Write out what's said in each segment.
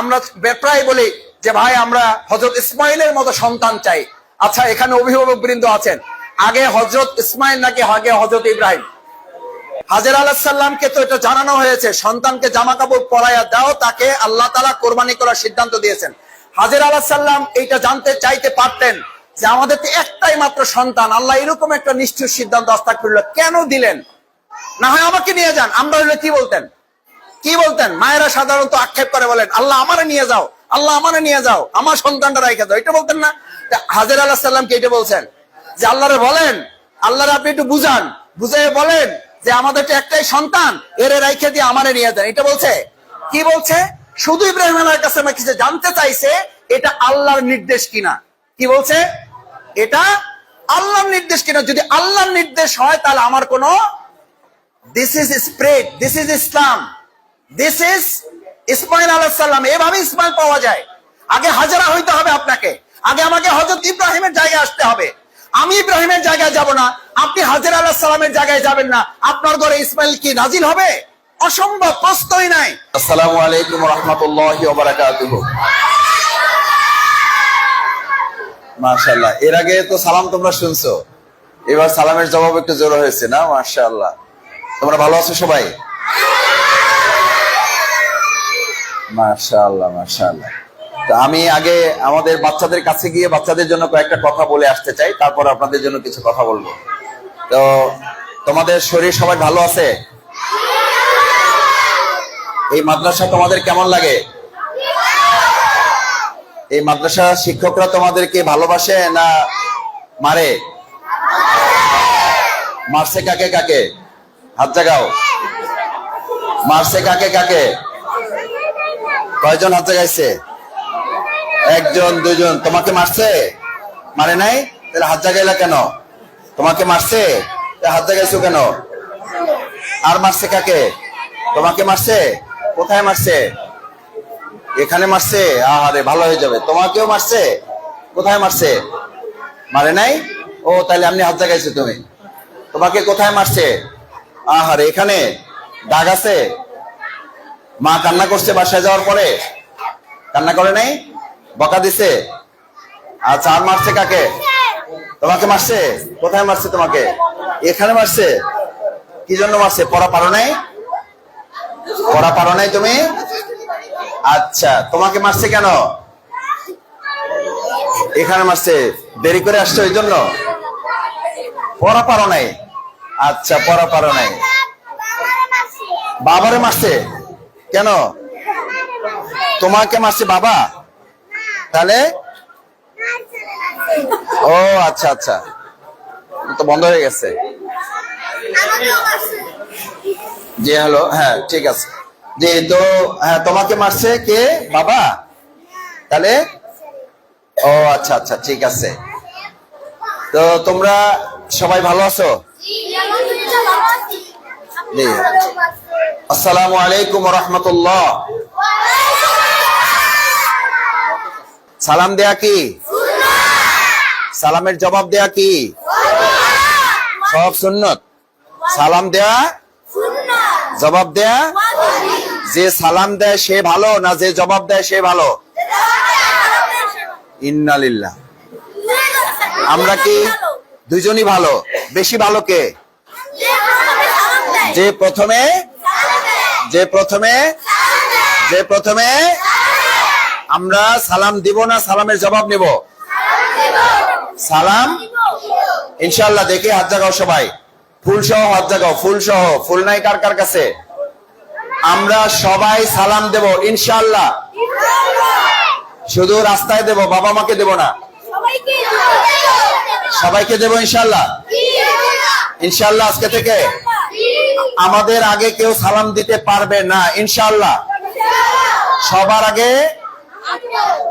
আমরা প্রায় বলি যে ভাই, আমরা হজরত ইসমাইলের মতো সন্তান চাই। আচ্ছা এখানে অভিভাবক বৃন্দ আছেন। আগে হজরত ইসমাইল নাকি আগে হজরত ইব্রাহিম? হাজার আলাহাল্লামকে তো এটা জানানো হয়েছে। সন্তানকে জামা কাপড় পরাইয়া দাও, তাকে আল্লাহ তালা কোরবানি করার সিদ্ধান্ত দিয়েছেন। হাজার আলাহাল্লাম এইটা জানতে চাইতে পারতেন যে আমাদের তো একটাই মাত্র সন্তান। আল্লাহ এরকম একটা নিষ্ঠুর সিদ্ধান্ত আস্থা করল। কেন দিলেন? না হয় আমাকে নিয়ে যান। আমরা হলে কি বলতেন? কি বলতেন? মায়েরা সাধারণত আক্ষেপ করে বলেন, আল্লাহ আমারে নিয়ে যাও, আল্লাহ আমারে নিয়ে যাও, আমার সন্তানটা রাইখে দাও। এটা বলতেন না। হাজার আল্লাহ সাল্লামকে এটা বলছেন? যে আল্লাহরে বলেন, আল্লাহরে আপনি একটু বুঝান। বুঝাই বলেন যে আমাদের তো একটাই সন্তান, এরে রাইখে দিয়ে আমারে নিয়ে যান। এটা বলছে? কি বলছে? শুধু ইব্রাহিম আলার কাছে কিছু জানতে চাইছে, এটা আল্লাহর নির্দেশ কিনা? কি বলছে? এটা আল্লাহর নির্দেশ কিনা? যদি আল্লাহর নির্দেশ হয়, তাহলে আমার কোনো this is spread this is Islam this is Ismail আলাহ সাল্লাম এভাবে ইসমাইল পাওয়া যায়। আগে হাজারা হইতে হবে আপনাকে। আগে আমাকে হজরত ইব্রাহিমের জায়গায় আসতে হবে। আমি ইব্রাহিমের জায়গায় যাব না। আপনি হাজার আলাহ সাল্লামের জায়গায় যাবেন না। আপনার ঘরে ইসমাইল কি নাজিল হবে? অসম্ভব, প্রশ্নই নাই। আসসালামু আলাইকুম রহমতুল্লাহ মাশাআল্লাহ। এর আগে তো সালাম তোমরা শুনছো। এবার সালামের জবাব একটু জোর হয়েছে না? মাশাআল্লাহ। তোমরা ভালো আছো সবাই? মাশাআল্লাহ মাশাআল্লাহ। তো আমি আগে আমাদের বাচ্চাদের কাছে গিয়ে বাচ্চাদের জন্য কয়েকটা কথা বলে আসতে চাই, তারপর আপনাদের জন্য কিছু কথা বলব। তো তোমাদের শরীর সবাই ভালো আছে? এই মাদ্রাসা তোমাদের কেমন লাগে? এই মাদ্রাসা শিক্ষকরা তোমাদেরকে ভালোবাসে না মারে? মারছে কাকে কাকে? হাত জাগাও। মারছে কাকে কাকে? কয়জন হাত জাগাইছে একজন দুজন তোমাকে মারছে? মারে নাই? তাহলে হাত জাগাইলা কেন? তোমাকে মারছে? হাত জাগাইছো কেন? আর মারছে কাকে? তোমাকে মারছে? কোথায় মারছে? এখানে মারছে? আহারে, ভালো হয়ে যাবে। তোমাকেও মারছে? কোথায় মারছে? মারে নাই? ও, তাহলে আপনি হাত জাগাইছো তুমি। তোমাকে কোথায় মারছে? আহারে, এখানে। দাগ আছে? মা কান্না করছে বাসায় যাওয়ার পরে? কান্না করে নাই? বকা দিছে? আচ্ছা আর মারছে কাকে? তোমাকে মারছে? কোথায় মারছে তোমাকে? এখানে মারছে? কি জন্য মারছে? পড়া পারো নাই? পড়া পারো নাই তুমি? আচ্ছা তোমাকে মারছে কেন? এখানে মারছে। দেরি করে আসছো ওই জন্য? পড়া পারো নাই? আচ্ছা পড়া পারো নাই। বাবারে মারছে? কেন? তোমাকে মারছে বাবা? তাহলে? ও আচ্ছা আচ্ছা। তো বন্ধ হয়ে গেছে। জি, হ্যালো হ্যাঁ ঠিক আছে। জি, তো হ্যাঁ তোমাকে মারছে কে? বাবা? তাহলে? ও আচ্ছা আচ্ছা ঠিক আছে। তো তোমরা সবাই ভালো আছো? আসসালামু আলাইকুম রহমতুল্লাহ। সালাম দেয়া কি? সালামের জবাব দেয়া কি? সব সুন্নত। সালাম দেয়া? জবাব দেয়া? যে সালাম দেয় সে ভালো না যে জবাব দেয় সে ভালো? ইন্নালিল্লাহ। আমরা কি দুজনই ভালো? বেশি ভালো কে? যে প্রথমে যে প্রথমে যে প্রথমে আমরা সালাম দিব না সালামের জবাব নিব? সালাম ইনশাল্লাহ দেখি হাত জাগাও সবাই। ফুল সহ হাত জাগাও ফুল সহ ফুল নাই কার কার কাছে? আমরা সবাই সালাম দেব ইনশাল্লাহ শুধু রাস্তায় দেব বাবা মাকে দেব না। সবাইকে দেব। ইনশাল্লাহ ইনশাল্লাহ আজকে থেকে। আমাদের আগে কেউ সালাম দিতে পারবে না ইনশাল্লাহ সবার আগে,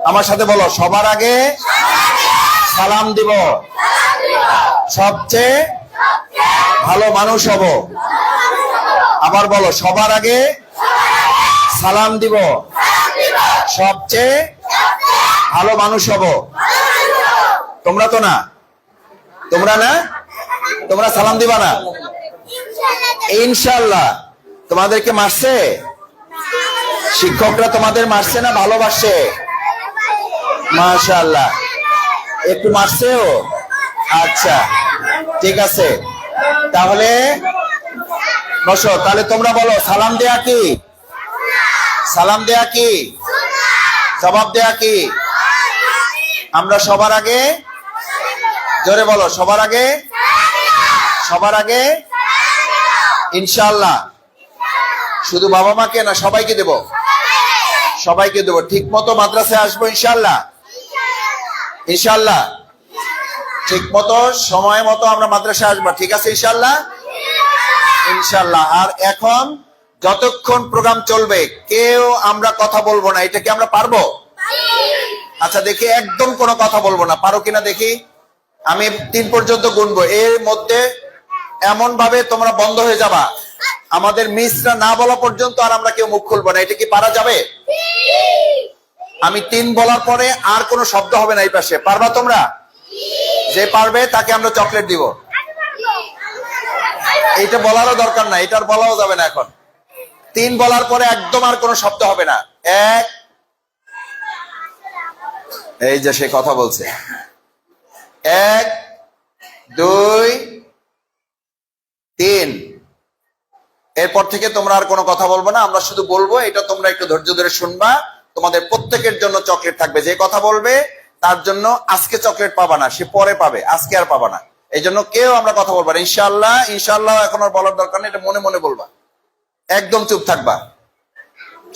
আমার সাথে বলো, সবার আগে সালাম দিব। সবচেয়ে ভালো মানুষ হব। আবার বলো, সবার আগে সালাম দিব। সবচেয়ে ভালো মানুষ হব। তোমরা তো না? তোমরা না? তোমরা সালাম দিবা না? ইনশাল্লাহ তোমাদেরকে মারছে? শিক্ষকরা তোমাদের মারছে না ভালোবাসে? মাশাআল্লাহ। একটু মারছে ও আচ্ছা ঠিক আছে। তাহলে বসো, তাহলে তোমরা বলো, সালাম দেয়া কি? সালাম দেয়া কি? জবাব দেয়া কি? আমরা সবার আগে, জোরে বলো, সবার আগে? সবার আগে ইনশাআল্লাহ। শুধু বাবা মাকে না, সবাইকে দেব। সবাইকে দেবো। ঠিক মতো মাদ্রাসায় আসব ইনশাল্লাহ ইনশাল্লাহ ঠিক মতো সময় মতো আমরা মাদ্রাসায় আসব। ঠিক আছে ইনশাল্লাহ ইনশাল্লাহ আর এখন যতক্ষণ প্রোগ্রাম চলবে, কেউ আমরা কথা বলব না। এটা কি আমরা পারব? আচ্ছা দেখি একদম কোনো কথা বলব না। পারো কিনা দেখি? আমি তিন পর্যন্ত গুনবো। এর মধ্যে এমন ভাবে তোমরা বন্ধ হয়ে যাবা। আমাদের মিসরা না বলা পর্যন্ত আর আমরা কেউ মুখ খুলবো না। এটা কি পারা যাবে? আমি তিন বলার পরে আর কোনো শব্দ হবে না এই পাশে। পারবা তোমরা? যে পারবে তাকে আমরা চকলেট দিব। এইটা বলারও দরকার না এটার বলাও যাবে না এখন। তিন বলার পরে একদম আর কোনো শব্দ হবে না। এক। এই যে সে কথা বলছে। এক, দুই তিন। এরপর থেকে তোমরা আর কোনো কথা বলব না, আমরা শুধু বলব, এটা তোমরা একটু ধৈর্য ধরে শুনবা, তোমাদের প্রত্যেকের জন্য চকলেট থাকবে, যে কথা বলবে, তার জন্য আজকে চকলেট পাবা না, সে পরে পাবে, আজকে আর পাবা না। এই জন্য কেউ আমরা কথা বলব না ইনশাল্লাহ ইনশাল্লাহ এখন আর বলার দরকার নেই, এটা মনে মনে বলবা। একদম চুপ থাকবা।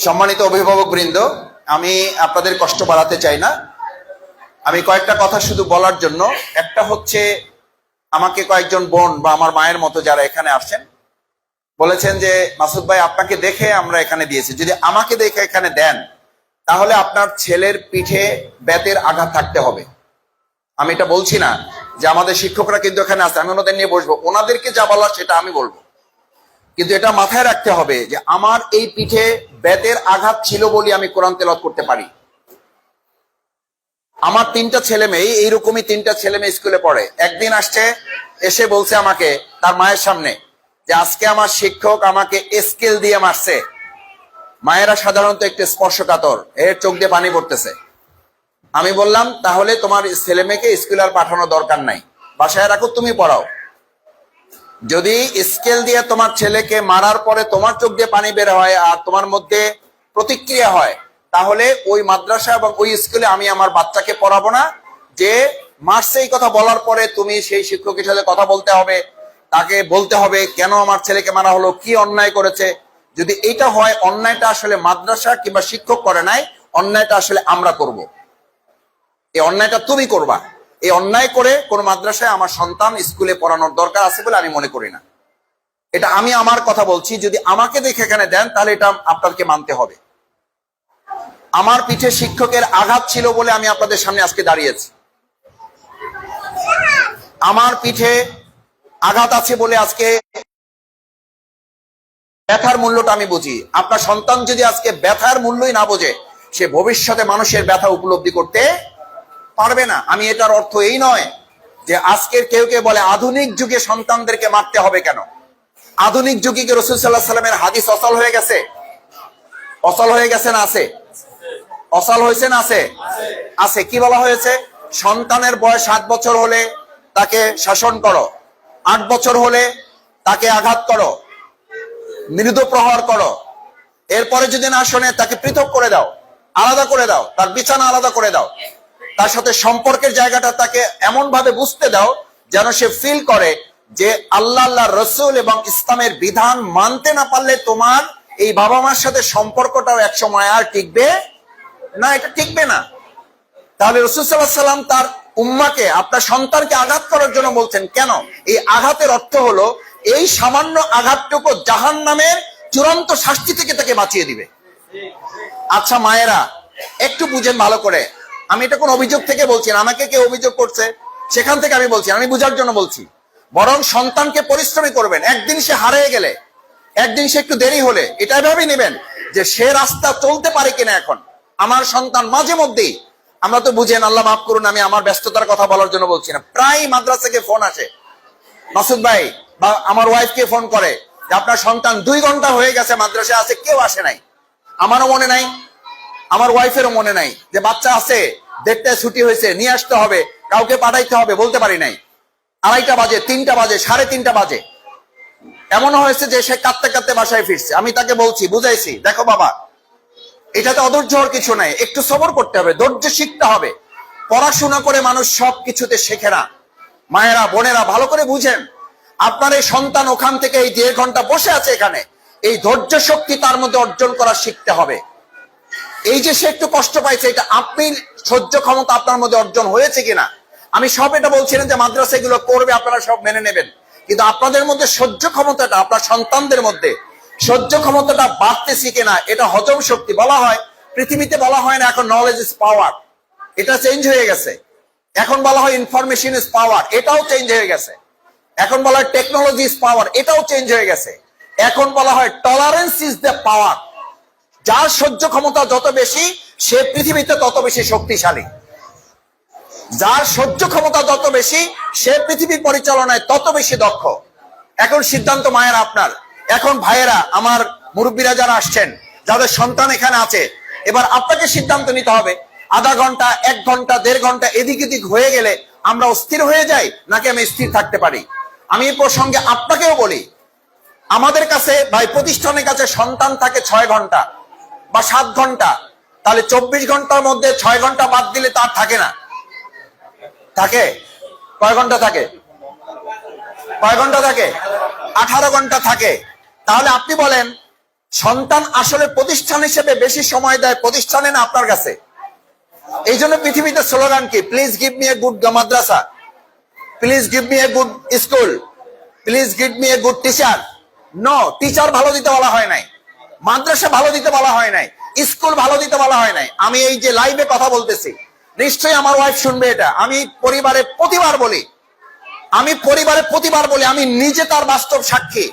সম্মানিত অভিভাবক বৃন্দ, আমি আপনাদের কষ্ট বাড়াতে চাই না। আমি কয়েকটা কথা শুধু বলার জন্য, একটা হচ্ছে আমাকে কয়েকজন বোন বা আমার মায়ের মতো যারা এখানে আসছেন, বলেছেন যে, মাসুদ ভাই, আপনাকে দেখে আমরা এখানে দিয়েছি। যদি আমাকে দেখে এখানে দেন, তাহলে আপনার ছেলের পিঠে বেতের আঘাত থাকতে হবে। আমি এটা বলছি না যে আমাদের শিক্ষকরা কিন্তু এখানে আছে আমি ওনাদের নিয়ে বসবো। ওনাদেরকে যা বলার সেটা আমি বলব। কিন্তু এটা মাথায় রাখতে হবে যে, আমার এই পিঠে বেতের আঘাত ছিল বলে আমি কোরআন তেলত করতে পারি। আমার তিনটা ছেলে মেয়ে এইরকমই তিনটা ছেলে মেয়ে স্কুলে পড়ে। একদিন আসছে, এসে বলছে আমাকে, তার মায়ের সামনে, যে আজকে আমার শিক্ষক আমাকে স্কেল দিয়ে মারছে। মায়েরা সাধারণত একটু স্পর্শকাতর, এর চোখ দিয়ে পানি পড়তেছে। আমি বললাম, তাহলে তোমার ছেলে মেয়েকে স্কুলে আর পাঠানো দরকার নাই। বাসায় রাখো, তুমি পড়াও। যদি স্কেল দিয়ে তোমার ছেলেকে মারার পরে তোমার চোখ দিয়ে পানি বের হয় আর তোমার মধ্যে প্রতিক্রিয়া হয় তাহলে ওই মাদ্রাসা এবং ওই স্কুলে আমি আমার বাচ্চাকে পড়াবো না। যে মারছে এই কথা বলার পরে তুমি সেই শিক্ষকের সাথে কথা বলতে হবে, তাকে বলতে হবে, কেন আমার ছেলেকে মারা হলো, কি অন্যায় করেছে। যদি এটা হয়, অন্যায়টা আসলে মাদ্রাসা কিংবা শিক্ষক করে নাই, অন্যায়টা আসলে আমরা করব। এই অন্যায়টা তুমি করবা। এই অন্যায় করে কোন মাদ্রাসায় আমার সন্তান স্কুলে পড়ানোর দরকার আছে বলে আমি মনে করি না। এটা আমি আমার কথা বলছি। যদি আমাকে দেখে এখানে দেন, তাহলে এটা আপনাকে মানতে হবে। আমার পিঠে শিক্ষকের আঘাত ছিল বলে আমি আপনাদের সামনে আজকে দাঁড়িয়েছি। আমার পিঠে আঘাত আছে বলে আজকে ব্যথার মূল্যটা আমি বুঝি। আপনার সন্তান যদি আজকে ব্যথার মূল্যই না বোঝে, সে ভবিষ্যতে মানুষের ব্যথা উপলব্ধি করতে পারবে না। আমি এটার অর্থ এই নয় যে আজকের কেউ কেউ বলে, আধুনিক যুগে সন্তানদেরকে মারতে হবে কেন? আধুনিক যুগে কি রসুল সাল্লাহ সাল্লামের হাদিস অসল হয়ে গেছে? অসল হয়ে গেছে না আছে? অসল হয়েছে না আছে? আছে। কি বলা হয়েছে? সন্তানের বয়স সাত বছর হলে তাকে শাসন করো। আট বছর হলে তাকে আঘাত করো। মৃদু প্রহার করো। এরপরে যদি না শোনে, তাকে পৃথক করে দাও। আলাদা করে দাও। তার বিছানা আলাদা করে দাও। তার সাথে সম্পর্কের জায়গাটা তাকে এমন ভাবে বুঝতে দাও, যেন সে ফিল করে যে আল্লাহ আল্লাহ, রসুল এবং ইসলামের বিধান মানতে না পারলে তোমার এই বাবা মার সাথে সম্পর্কটাও এক সময় আর টিকবে না, এটা টিকবে না। তাহলে রসুল সাল্লাম তার উম্মাকে, আপনার সন্তানকে আঘাত করার জন্য বলছেন, কেন? এই আঘাতের অর্থ হলো, এই সামান্য আঘাতটুকু জাহান নামের চূড়ান্ত শাস্তি থেকে তাকে বাঁচিয়ে দিবে। আচ্ছা মায়েরা, একটু বুঝেন ভালো করে। আমি এটা কোন অভিযোগ থেকে বলছি আমাকে কেউ অভিযোগ করছে? সেখান থেকে আমি বলছি আমি বুঝার জন্য বলছি। বরং সন্তানকে পরিশ্রমী করবেন, একদিন সে হারিয়ে গেলে। একদিন সে একটু দেরি হলে, এটা এভাবে নেবেন যে সে রাস্তা চলতে পারে কিনা এখন। আমার সন্তান মাঝে মধ্যেই, আমরা তো বুঝেন, আল্লাহ মাফ করুন, আমি আমার ব্যস্ততার কথা বলার জন্য বলছি না। প্রায় মাদ্রাসাকে ফোন আসে। মাসুদ ভাই, বা আমার ওয়াইফকে ফোন করে যে আপনার সন্তান দুই ঘণ্টা হয়ে গেছে মাদ্রাসায় আছে, কেউ আসে নাই। আমারও মনে নাই, আমার ওয়াইফেরও মনে নাই যে বাচ্চা আছে, দেড়টায় ছুটি হয়েছে, নিয়ে আসতে হবে, কাউকে পাঠাইতে হবে, বলতে পারি নাই। আড়াইটা বাজে, তিনটা বাজে, সাড়ে তিনটা বাজে। এমনও হয়েছে যে সে কাঁদতে কাঁদতে বাসায় ফিরছে। আমি তাকে বলছি, বুঝাইছি। দেখো বাবা, এটাতে অধৈর্য হওয়ার কিছু নাই। একটু সবর করতে হবে, ধৈর্য শিখতে হবে। পড়াশোনা করে মানুষ সব কিছুতে শেখে না। মায়েরা, বোনেরা, ভালো করে বুঝেন। আপনার এই সন্তান ওখান থেকে এই দেড় ঘণ্টা বসে আছে এখানে। এই ধৈর্য শক্তি তার মধ্যে অর্জন করা শিখতে হবে। এই যে সে একটু কষ্ট পাইছে, এটা আপনি সহ্য ক্ষমতা আপনার মধ্যে অর্জন হয়েছে কিনা? আমি সব এটা বলছিলেন যে মাদ্রাসা এগুলো করবে, আপনারা সব মেনে নেবেন। কিন্তু আপনাদের মধ্যে সহ্য ক্ষমতাটা, আপনার সন্তানদের মধ্যে সহ্য ক্ষমতাটা বাড়তেছি কিনা, এটা হজম শক্তি বলা হয়। পৃথিবীতে বলা হয় না এখন নলেজ ইজ পাওয়ার এটা চেঞ্জ হয়ে গেছে। এখন বলা হয় ইনফরমেশন ইজ পাওয়ার এটাও চেঞ্জ হয়ে গেছে। এখন বলা হয় টেকনোলজি ইজ পাওয়ার এটাও চেঞ্জ হয়ে গেছে। এখন বলা হয় টলারেন্স ইজ দ্য পাওয়ার যার সহ্য ক্ষমতা যত বেশি, সে পৃথিবীতে তত বেশি শক্তিশালী। যার সহ্য ক্ষমতা যত বেশি, সে পৃথিবী পরিচালনায় তত বেশি দক্ষ। এখন সিদ্ধান্ত মায়ের আপনার। এখন ভাইয়েরা, আমার মুরব্বীরা যারা আসছেন, যাদের সন্তান এখানে আছে, এবার আপনাকে সিদ্ধান্ত নিতে হবে, আধা ঘণ্টা, এক ঘণ্টা, দেড় ঘণ্টা, এদিক এদিক হয়ে গেলে আমরা অস্থির হয়ে যাই, নাকি আমি স্থির থাকতে পারি? আমি এই প্রসঙ্গে আপনাকেও বলি, আমাদের কাছে ভাই প্রতিষ্ঠানের কাছে সন্তান থাকে ছয় ঘণ্টা বা সাত ঘণ্টা। তাহলে চব্বিশ ঘণ্টার মধ্যে ছয় ঘণ্টা বাদ দিলে তার থাকে না। থাকে? কয় ঘণ্টা থাকে? কয় ঘণ্টা থাকে? আঠারো ঘণ্টা থাকে। তাহলে আপনি বলেন, সন্তান আসলে প্রতিষ্ঠান হিসেবে বেশি সময় দেয় প্রতিষ্ঠানে না আপনার কাছে? এই জন্য পৃথিবীতে স্লোগান কি? Please give me a good madrasa. Please give me a good school please give me a good teacher no teacher ভালো দিতে বলা হয় নাই। মাদ্রাসা ভালো দিতে বলা হয় নাই। স্কুল ভালো দিতে বলা হয় নাই। আমি এই যে লাইভে কথা বলতেছি নিশ্চয়ই আমার ওয়াইফ শুনবে এটা। আমি পরিবারে প্রতিবার বলি। আমি পরিবারে প্রতিবার বলি, আমি নিজে তার বাস্তব সাক্ষী।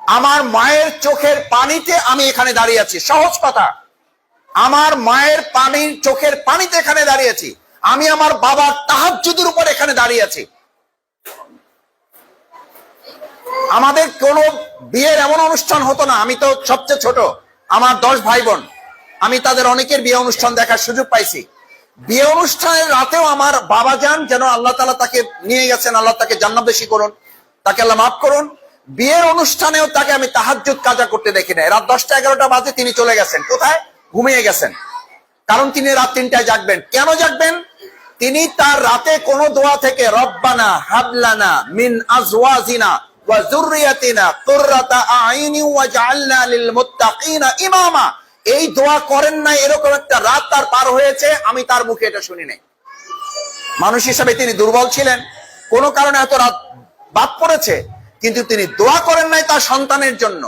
আমার মায়ের চোখের পানিতে আমি এখানে দাঁড়িয়ে আছি। সহজ কথা। আমার মায়ের পানির চোখের পানিতে এখানে দাঁড়িয়েছি আমি আমার বাবার তাহাজুদের উপর এখানে দাঁড়িয়ে আছি। আমাদের কোন বিয়ের এমন অনুষ্ঠান হতো না। আমি তো সবচেয়ে ছোট। আমার দশ ভাই বোন। আমি তাদের অনেকের বিয়ে অনুষ্ঠান দেখার সুযোগ পাইছি। বিয়ে অনুষ্ঠানের রাতেও আমার বাবা যান, যেন আল্লাহ তালা তাকে নিয়ে গেছেন, আল্লাহ তাকে জান্নাত বেশি করুন, তাকে আল্লাহ মাফ করুন। বিয়ের অনুষ্ঠানেও তাকে আমি তাহাজ্জুদ কাজা করতে দেখি নাই। রাত দশটা এগারোটা বাজে তিনি চলে গেছেন। কোথায়? ঘুমিয়ে গেছেন। কারণ তিনি রাত তিনটায় জাগবেন। কেন জাগবেন? তিনি তার রাতে কোন দোয়া থেকে, রব্বানা হাবলানা মিন আজওয়াজিনা ওয়া যুররিয়াতিনা কুররাতা আইনি ওয়াজআলনা লিল মুত্তাকিনা ইমামা। এই দোয়া করেন না এরকম একটা রাত তার পার হয়েছে, আমি তার মুখে এটা শুনি নাই। মানুষ হিসাবে তিনি দুর্বল ছিলেন। কোনো কারণে এত রাত বাদ পড়েছে, কিন্তু তিনি দোয়া করেন নাই তার সন্তানের জন্য।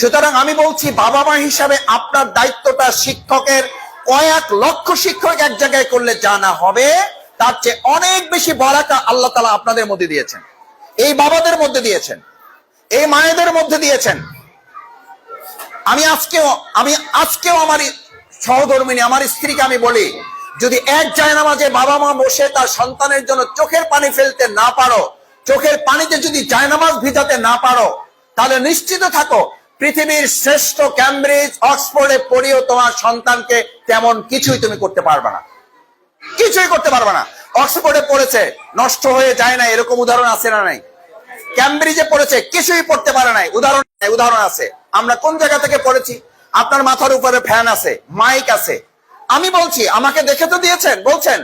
সুতরাং আমি বলছি বাবা মা হিসাবে আপনার দায়িত্বটা শিক্ষকের, কয়েক লক্ষ শিক্ষক এক জায়গায় করলে জানা হবে, তার চেয়ে অনেক বেশি বরাকা আল্লাহ তালা আপনাদের মধ্যে দিয়েছেন। এই বাবাদের মধ্যে দিয়েছেন। এই মায়েদের মধ্যে দিয়েছেন। আমি আজকেও আমি আজকেও আমার সহধর্মিনী, আমার স্ত্রীকে আমি বলি, যদি এক জায়নামাজে বাবা মা বসে তার সন্তানের জন্য চোখের পানি ফেলতে না পারো, চোখের পানিতে যদি জায়নামাজ ভিজাতে না পারো, তাহলে নিশ্চিত থাকো, পৃথিবীর শ্রেষ্ঠ ক্যামব্রিজ, অক্সফোর্ডে পড়িও তোমার সন্তানকে তেমন কিছুই তুমি করতে পারবে না। কিছুই করতে পারবে না। অক্সফোর্ডে পড়েছে, নষ্ট হয়ে যায় না, এরকম উদাহরণ আছে না নাই? ক্যামব্রিজে পড়েছে, কিছুই পড়তে পারে নাই। উদাহরণ উদাহরণ আছে। আমরা কোন জায়গা থেকে পড়েছি? আপনার মাথার উপরে ফ্যান আছে, মাইক আছে। আমি বলছি, আমাকে দেখে তো দিয়েছেন, বলছেন।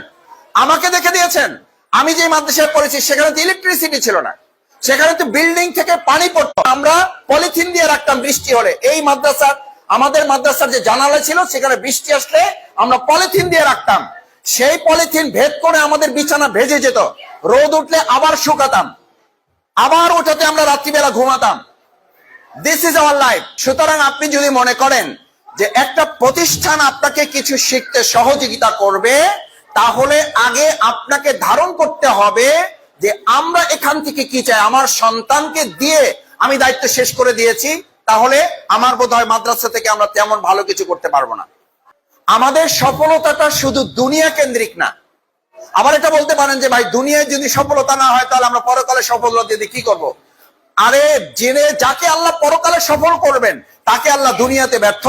আমাকে দেখে দিয়েছেন। আমি যে মাদ্রাসায় পড়েছি, সেখানে তো ইলেকট্রিসিটি ছিল না। সেখানে তো বিল্ডিং থেকে পানি পড়তো। আমরা পলিথিন দিয়ে রাখতাম বৃষ্টি হলে। এই মাদ্রাসার, আমাদের মাদ্রাসার যে জানালা ছিল, সেখানে বৃষ্টি আসলে আমরা পলিথিন দিয়ে রাখতাম। সেই পলিথিন ভেদ করে আমাদের বিছানা ভেজে যেত। রোদ উঠলে আবার শুকাতাম। আবার ওটাতে আমরা রাত্রিবেলা ঘুমাতাম। দিস ইজ আওয়ার লাইফ সুতরাং আপনি যদি মনে করেন যে একটা প্রতিষ্ঠান আপনাকে কিছু শিখতে সহযোগিতা করবে, তাহলে আগে আপনাকে ধারণ করতে হবে যে আমরা এখান থেকে কি চাই। আমার সন্তানকে দিয়ে আমি দায়িত্ব শেষ করে দিয়েছি, তাহলে আমার বোধ হয় মাদ্রাসা থেকে আমরা তেমন ভালো কিছু করতে পারব না। আমাদের সফলতাটা শুধু দুনিয়া কেন্দ্রিক না আবার এটা বলতে পারেন যে, ভাই, দুনিয়ায় যদি সফলতা না হয়, তাহলে আমরা পরকালে সফলতা দিয়ে কি করব। আরে, জেনে যাকে আল্লাহ পরকালে সফল করবেন, তাকে আল্লাহ দুনিয়াতে ব্যর্থ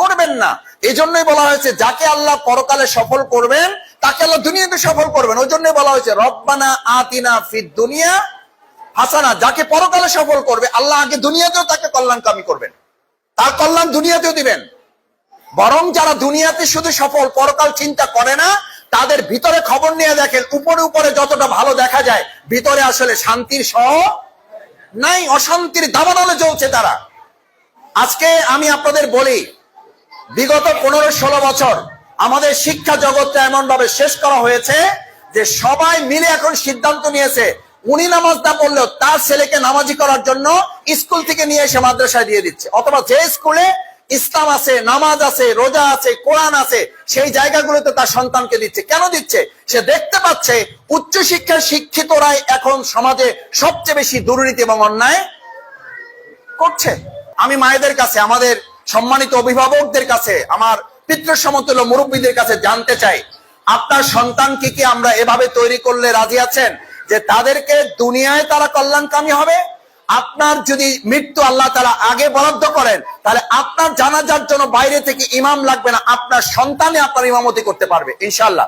করবেন না। এই জন্যই বলা হয়েছে, যাকে আল্লাহ পরকালে সফল করবেন, তাকে আল্লাহ দুনিয়াতে সফল করবেন। ওই জন্যই বলা হয়েছে, রব্বানা আতিনা ফিদ দুনিয়া হাসানা। যাকে পরকালে সফল করবে, আল্লাহ আগে দুনিয়াতেও তাকে কল্যাণকামী করবেন। তার কল্যাণ দুনিয়াতেও দিবেন। বরং যারা দুনিয়াতে শুধু সফল, পরকাল চিন্তা করে না তাদের ভিতরে খবর নিয়ে দেখেন, উপরে উপরে যতটা ভালো দেখা যায়, ভিতরে আসলে শান্তির সহ নাই, অশান্তির দাবানলে চলছে তারা। আজকে আমি আপনাদের বলি, বিগত পনেরো ষোলো বছর আমাদের শিক্ষা জগৎটা এমন ভাবে শেষ করা হয়েছে যে সবাই মিলে এখন সিদ্ধান্ত নিয়েছে, উনি নামাজ না পড়লেও তার ছেলেকে নামাজি করার জন্য স্কুল থেকে নিয়ে এসে মাদ্রাসায় দিয়ে দিচ্ছে, অথবা যে স্কুলে ইসলাম আছে, নামাজ আছে, রোজা আছে, কোরআন আছে, সেই জায়গাগুলোতে তার সন্তানকে দিচ্ছে। কেন দিচ্ছে? সে দেখতে পাচ্ছে উচ্চশিক্ষার শিক্ষিতরাই এখন সমাজে সবচেয়ে বেশি দুর্নীতি এবং অন্যায় করছে। আমি মায়েদের কাছে, আমাদের সম্মানিত অভিভাবকদের কাছে, আমার পিতৃ সমতুল্য মুরব্বীদের কাছে জানতে চাই, আপনার সন্তানকে কি আমরা এভাবে তৈরি করলে রাজি আছেন? যে তাদেরকে দুনিয়ায় তারা কল্যাণকামী হবে? আপনার যদি মৃত্যু আল্লাহ তারা আগে বরাদ্দ করেন, তাহলে আপনার জানাজার জন্য বাইরে থেকে ইমাম লাগবে না, আপনার সন্তানে আপনার ইমামতি করতে পারবে ইনশাল্লাহ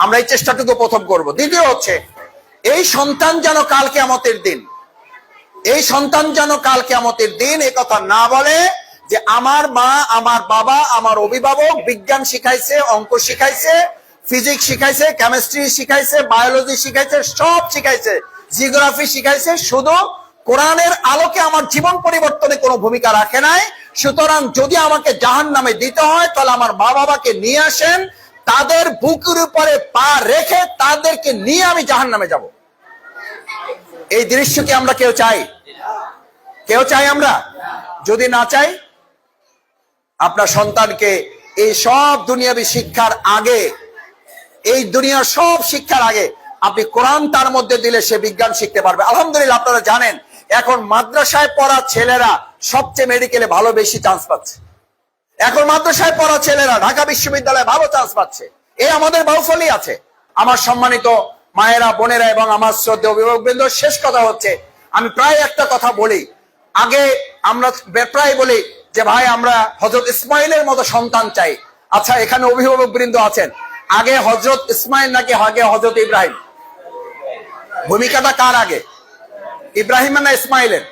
আমরা এই চেষ্টাটুকু প্রথম করব। দ্বিতীয় হচ্ছে, এই সন্তান যেন কাল কেমতের দিন, এই সন্তান যেন কাল কেমতের দিন এ কথা না বলে যে আমার মা, আমার বাবা, আমার অভিভাবক বিজ্ঞান শিখাইছে, অঙ্ক শিখাইছে, ফিজিক্স শিখাইছে, কেমিস্ট্রি শিখাইছে, বায়োলজি শিখাইছে, সব শিখাইছে। জিওগ্রাফি শিখাইছে, শুধু কোরআনের আলোকে আমার জীবন পরিবর্তনে কোনো ভূমিকা রাখে নাই। সুতরাং যদি আমাকে জাহান নামে দিতে হয়, তাহলে আমার মা বাবাকে নিয়ে আসেন, তাদের বুকের উপরে পা রেখে তাদেরকে নিয়ে আমি জাহান নামে যাব। এই দৃশ্য কি আমরা কেউ চাই? কেউ চাই আমরা? যদি না চাই, আপনার সন্তানকে এই সব দুনিয়াবি শিক্ষার আগে, এই দুনিয়ার সব শিক্ষার আগে আপনি কোরআন তার মধ্যে দিলে সে বিজ্ঞান শিখতে পারবে। আলহামদুলিল্লাহ, আপনারা জানেন, এখন মাদ্রাসায় পড়া ছেলেরা সবচেয়ে মেডিকেলে ভালো, বেশি চান্স পাচ্ছে। এখন মাদ্রাসায় পড়া ছেলেরা ঢাকা বিশ্ববিদ্যালয়ে ভালো চান্স পাচ্ছে। এই আমাদের বাউফলি আছে। আমার সম্মানিত মায়েরা, বোনেরা এবং আমার শ্রদ্ধা অভিভাবক বৃন্দ শেষ কথা হচ্ছে, আমি প্রায় একটা কথা বলি। আগে আমরা প্রায় বলি যে, ভাই, আমরা হজরত ইসমাইলের মতো সন্তান চাই। আচ্ছা এখানে অভিভাবক বৃন্দ আছেন। আগে হজরত ইসমাইল নাকি আগে হজরত ইব্রাহিম? ভূমিকাটা কার আগে? ইব্রাহিম না ইসমাইলের?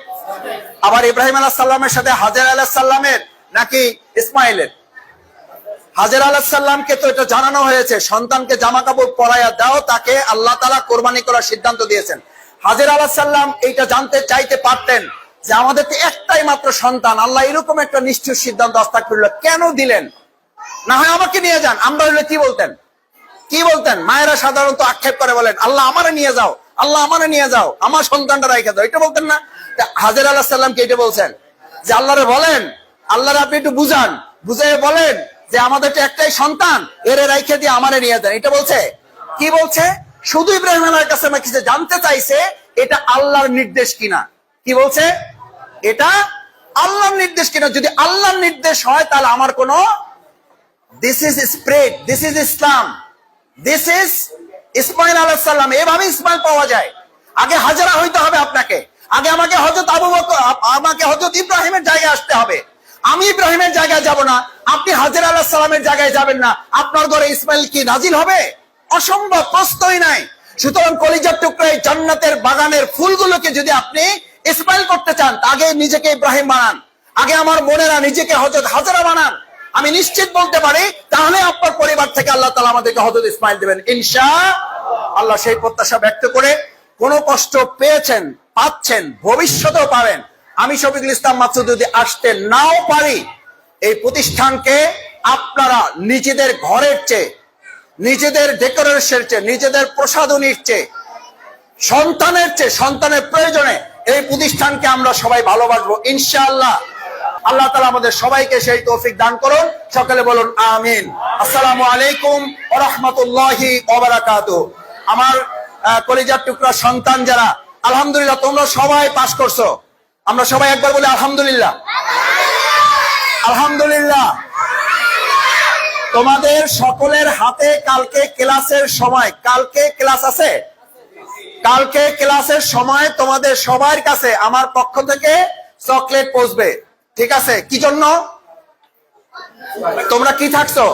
আবার ইব্রাহিম আলাহ সাল্লামের সাথে হাজার আলাহ সাল্লামের নাকি ইসমাইলের? হাজার আলাহ সাল্লামকে তো এটা জানানো হয়েছে, সন্তানকে জামা কাপড় পরাইয়া দাও, তাকে আল্লাহ তালা কোরবানি করার সিদ্ধান্ত দিয়েছেন। হাজার আলাহ সাল্লাম এইটা জানতে চাইতে পারতেন যে আমাদের তো একটাই মাত্র সন্তান, আল্লাহ এরকম একটা নিষ্ঠুর সিদ্ধান্ত আস্তাক করল কেন দিলেন? না হয় আমাকে নিয়ে যান, আমরা হলে কি বলতেন? কি বলতেন? মায়েরা সাধারণত আক্ষেপ করে বলেন, আল্লাহ আমারে নিয়ে যাও। আল্লাহ আমারে নিয়ে যাও, আমার সন্তানটা রাইখে দাও। এটা বলতেন না? হাজার আল্লাহ সাল্লামকে এটা বলছেন? যে আল্লাহরে বলেন, আল্লাহরে আপনি একটু বুঝান। বুঝাই বলেন যে আমাদের তো একটাই সন্তান, এরে রাইখে দিয়ে আমারে নিয়ে যান। এটা বলছে? কি বলছে? শুধু ইব্রাহিম আল্লাহর কাছে কিছু জানতে চাইছে, এটা আল্লাহর নির্দেশ কিনা? কি বলছে? এটা আল্লাহর নির্দেশ কিনা? যদি আল্লাহর নির্দেশ হয়, তাহলে আমার কোনো this is spread this is Islam this is Ismail আলাহ সাল্লাম এভাবে ইসমাইল পাওয়া যায়। আগে হাজারা হইতে হবে আপনাকে। আগে আমাকে হজরত আবু আমাকে হজরত ইব্রাহিমের জায়গায় আসতে হবে। আমি ইব্রাহিমের জায়গায় যাব না, আপনি হাজার আলাহ সাল্লামের জায়গায় যাবেন না। আপনার ঘরে ইসমাইল কি নাজিল হবে? অসম্ভব, প্রশ্নই নাই। সুতরাং কলিজার টুকরা এই জান্নাতের বাগানের ফুলগুলোকে যদি আপনি ইসমাইল করতে চান, আগে নিজেকে ইব্রাহিম বানান। আগে আমার মনেরা নিজেকে হজরত হাজারা বানান। আমি নিশ্চিত বলতে পারি, তাহলে আপনার পরিবার থেকে আল্লাহ তালা আমাদেরকে হজরত ইসমাইল দেবেন। ইনশা আল্লাহ সেই প্রত্যাশা ব্যক্ত করে কোন কষ্ট পেয়েছেন, পাচ্ছেন, ভবিষ্যতেও পাবেন। আমি শফিকুল ইসলাম মাসুদ যদি আসতে নাও পারি, এই প্রতিষ্ঠানকে আপনারা নিজেদের ঘরের চেয়ে, নিজেদের ডেকোরেশনের চেয়ে, নিজেদের প্রসাধনীর চেয়ে, সন্তানের চেয়ে, সন্তানের প্রয়োজনে এই প্রতিষ্ঠানকে আমরা সবাই ভালোবাসবো। ইনশাআল্লাহ আল্লাহ তালা আমাদের সবাইকে সেই তৌফিক দান করুন। সকালে বলুন, আমিন। আসসালামু আলাইকুম রহমতুল্লাহি আমার কলিজার টুকরা সন্তান যারা, আলহামদুলিল্লাহ, তোমরা সবাই পাশ করছ। আমরা সবাই একবার বলি, আলহামদুলিল্লাহ। আলহামদুলিল্লাহ। তোমাদের সকলের হাতে কালকে ক্লাসের সময়, কালকে ক্লাস আছে? কালকে ক্লাসের সময় তোমাদের সবার কাছে, আমার পক্ষ থেকে চকলেট পৌঁছবে। ঠিক আছে, কি জন্য? তোমরা কি থাকছো?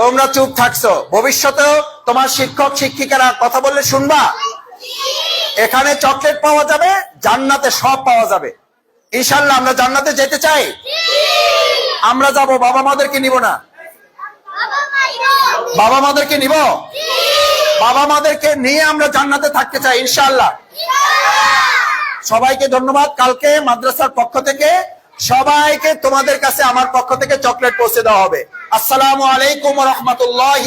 তোমরা চুপ থাকছো। ভবিষ্যতেও তোমার শিক্ষক, শিক্ষিকারা কথা বললে শুনবা? এখানে চকলেট পাওয়া যাবে, জান্নাতে সব পাওয়া যাবে। ইনশাল্লাহ আমরা জান্নাতে যেতে চাই? আমরা যাব, বাবা মাদেরকে নিব না। বাবা মাদেরকে নিব? বাবা মাদেরকে নিয়ে আমরা জান্নাতে থাকতে চাই ইনশাল্লাহ সবাইকে ধন্যবাদ। কালকে মাদ্রাসার পক্ষ থেকে সবাইকে তোমাদের কাছে আমার পক্ষ থেকে চকলেট পৌঁছে দেওয়া হবে। আসসালামু আলাইকুম রহমতুল্লাহ